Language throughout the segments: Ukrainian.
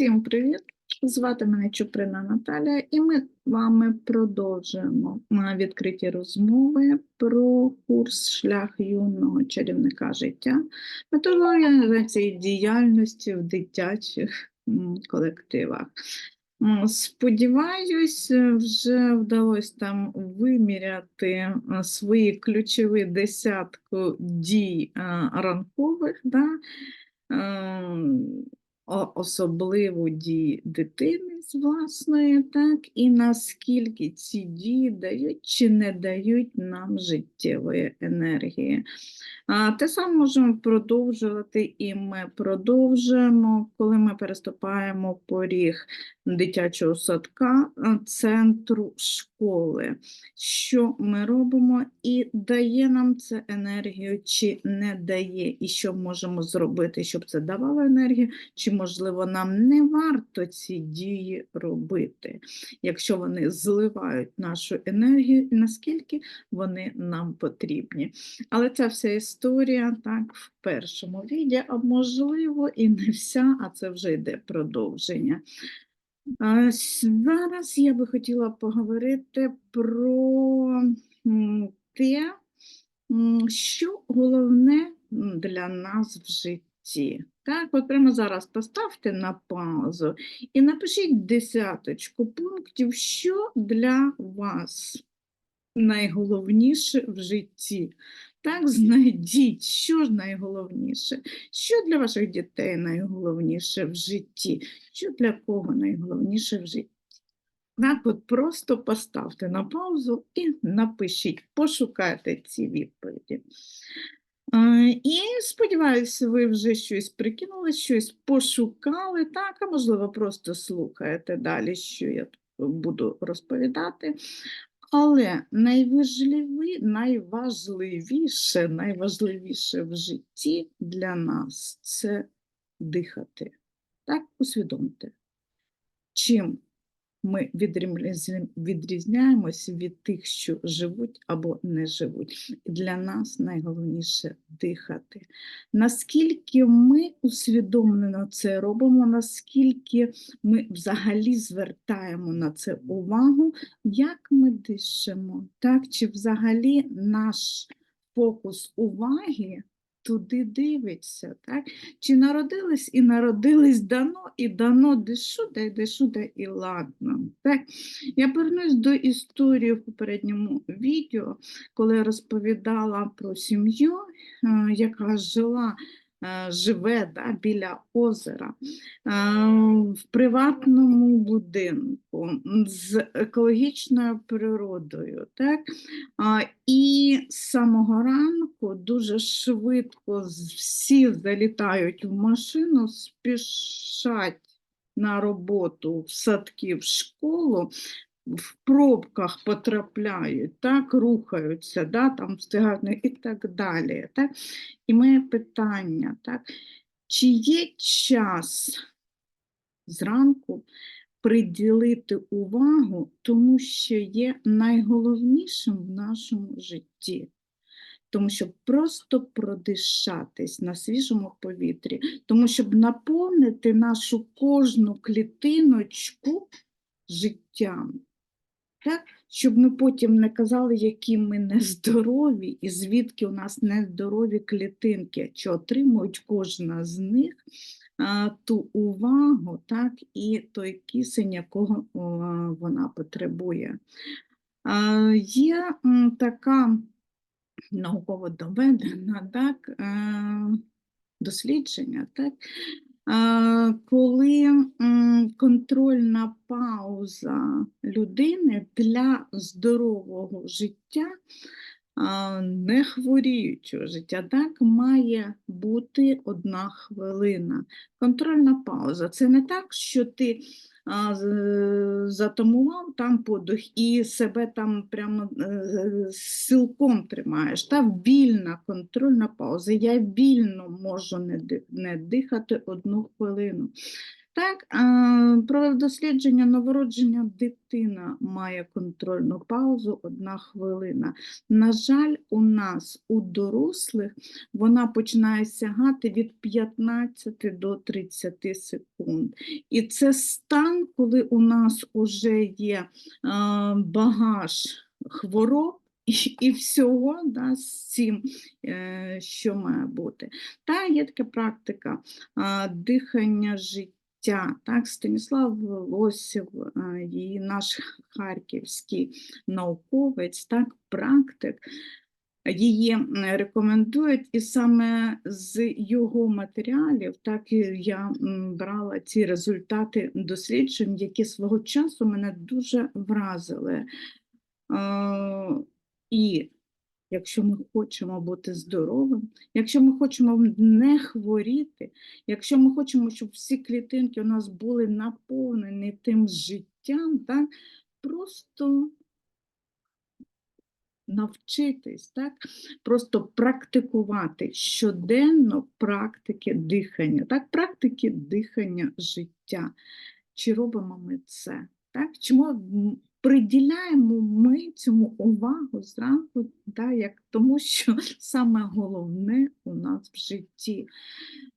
Всім привіт! Звати мене Чуприна Наталя, і ми з вами продовжуємо відкриті розмови про курс шлях юного чарівника життя, методологія діяльності в дитячих колективах. Сподіваюсь, вже вдалося там виміряти свої ключові десятку дій ранкових. Да? О- особливо дії дитини з власної, так, і наскільки ці дії дають чи не дають нам життєвої енергії. А, те саме можемо продовжувати, і ми продовжуємо, коли ми переступаємо поріг дитячого садка, центру школи. Що ми робимо, і дає нам це енергію, чи не дає, і що можемо зробити, щоб це давало енергію, чи, можливо, нам не варто ці дії робити, якщо вони зливають нашу енергію, наскільки вони нам потрібні. Але ця вся історія так в першому віді, а можливо, і не вся, а це вже йде продовження. Зараз я би хотіла поговорити про те, що головне для нас в житті. Так, от прямо зараз поставте на паузу і напишіть десяточку пунктів, що для вас найголовніше в житті. Так, знайдіть, що ж найголовніше, що для ваших дітей найголовніше в житті, що для кого найголовніше в житті. Так, от просто поставте на паузу і напишіть, пошукайте ці відповіді. Е, І сподіваюся, ви вже щось прикинули, щось пошукали, так, а можливо, просто слухаєте далі, що я буду розповідати. Але найважливі, найважливіше, найважливіше в житті для нас це дихати. Так, усвідомте, чим ми відрізня- відрізняємось від тих, що живуть або не живуть. Для нас найголовніше дихати. Наскільки ми усвідомлено це робимо, наскільки ми взагалі звертаємо на це увагу, як ми дишимо, так? Чи взагалі наш фокус уваги туди дивиться, так? Чи народились і народились дано, і дано дишу, і й і ладно. Так? Я повернусь до історії в попередньому відео, коли я розповідала про сім'ю, е, яка жила, живе да, біля озера е, в приватному будинку з екологічною природою. Так? І з самого ранку дуже швидко всі залітають в машину, спішать на роботу в садки, в школу, в пробках потрапляють, так, рухаються, да, там встигають ну, і так далі. Так? І моє питання, так, чи є час зранку приділити увагу тому, що є найголовнішим в нашому житті. Тому щоб просто продишатись на свіжому повітрі, тому щоб наповнити нашу кожну клітиночку життям. Так? Щоб ми потім не казали, які ми нездорові, і звідки у нас нездорові клітинки, чи отримують кожна з них а, ту увагу, так, і той кисень, якого о, вона потребує. А, Є м, така науково доведена так, е, дослідження, так, коли контрольна пауза людини для здорового життя, не хворіючого життя, так, має бути одна хвилина. Контрольна пауза. Це не так, що ти затамував там подих і себе там прямо е, силком тримаєш. Та вільна контрольна пауза. Я вільно можу не дихати одну хвилину. Так, а, про дослідження новородження дитина має контрольну паузу одна хвилина. На жаль, у нас у дорослих вона починає сягати від 15 до 30 секунд. І це стан, коли у нас вже є багаж хвороб. І, всього да, з цим, е, що має бути. Та є така практика дихання життя. Так, Станіслав Лосів, і наш харківський науковець, так, практик, її рекомендують, і саме з його матеріалів так я брала ці результати досліджень, які свого часу мене дуже вразили. Е, І якщо ми хочемо бути здоровим, якщо ми хочемо не хворіти, якщо ми хочемо, щоб всі клітинки у нас були наповнені тим життям, так, просто навчитись, так, просто практикувати щоденно практики дихання, так, практики дихання життя. Чи робимо ми це? Так? М, приділяємо ми цьому увагу зранку, да, як, тому що саме головне у нас в житті.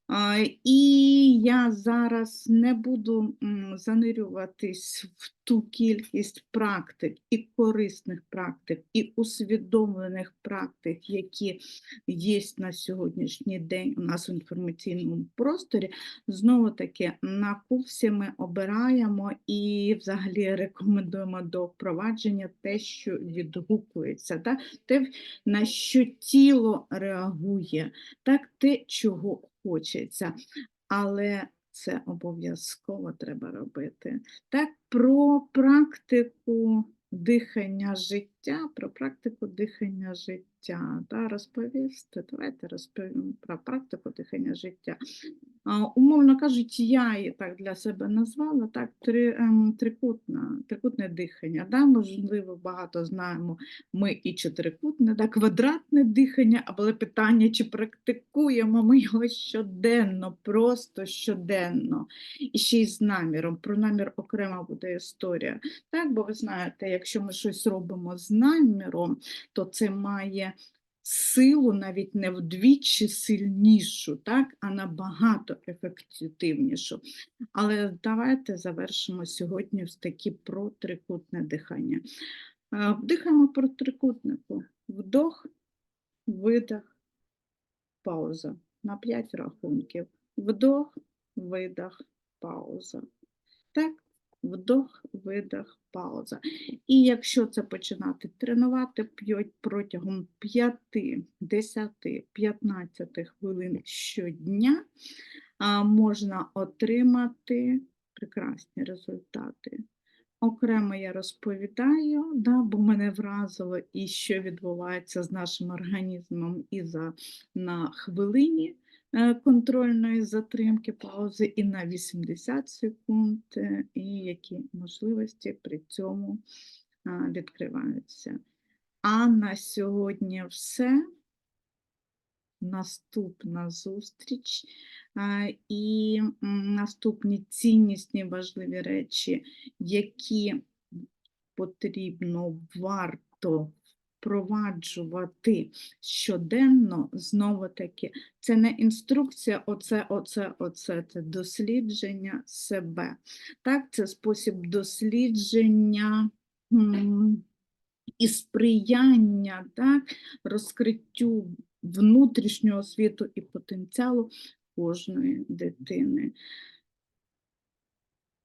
А, І я зараз не буду занирюватись в ту кількість практик і корисних практик, і усвідомлених практик, які є на сьогоднішній день у нас в інформаційному просторі. Знову таки на курсі ми обираємо і взагалі рекомендуємо до впровадження те, що відгукується, так? те, на що тіло реагує, так те, чого хочеться. Але це обов'язково треба робити. Так, про практику дихання життя, про практику дихання життя. Та, розповісти. Давайте розповім про практику дихання життя. Умовно кажучи, я її так для себе назвала так, три, ем, трикутна, трикутне дихання. Да? Можливо, багато знаємо ми і чотирикутне, да? квадратне дихання, але питання, чи практикуємо ми його щоденно, просто щоденно, і ще й з наміром. Про намір окрема буде історія. Так, бо ви знаєте, якщо ми щось робимо з наміром, то це має силу навіть не вдвічі сильнішу, так, а набагато ефективнішу. Але давайте завершимо сьогодні в такі про трикутне дихання. Е, Дихаємо про трикутнику. Вдох, видох, пауза. На 5 рахунків. Вдох, видох, пауза. Так, вдох, видох, пауза. І якщо це починати тренувати протягом 5, 10, 15 хвилин щодня, можна отримати прекрасні результати. Окремо я розповідаю, да, бо мене вразило і що відбувається з нашим організмом і за, на хвилині контрольної затримки паузи, і на 80 секунд, е, і які можливості при цьому відкриваються. А на сьогодні все. Наступна зустріч і наступні ціннісні важливі речі, які потрібно варто впроваджувати щоденно, знову таки, це не інструкція, оце, оце, оце, це дослідження себе. Так, це спосіб дослідження. І сприяння так, розкриттю внутрішнього світу і потенціалу кожної дитини.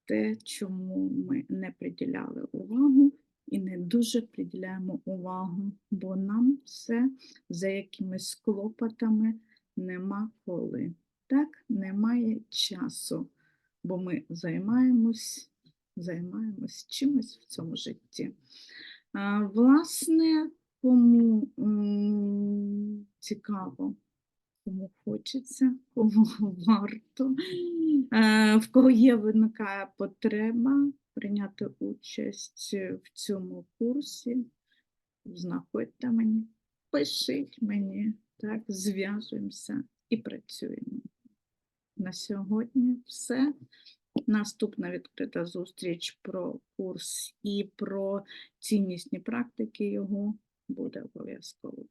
Те, чому ми не приділяли увагу і не дуже приділяємо увагу, бо нам все за якимись клопотами нема коли. Так, немає часу, бо ми займаємось, займаємось чимось в цьому житті. А, Власне, кому цікаво, кому хочеться, кому варто, в кого є виникає потреба прийняти участь в цьому курсі, знаходьте мені, пишіть мені, так, зв'яжемося і працюємо. На сьогодні все. Наступна відкрита зустріч про курс і про ціннісні практики його буде обов'язково.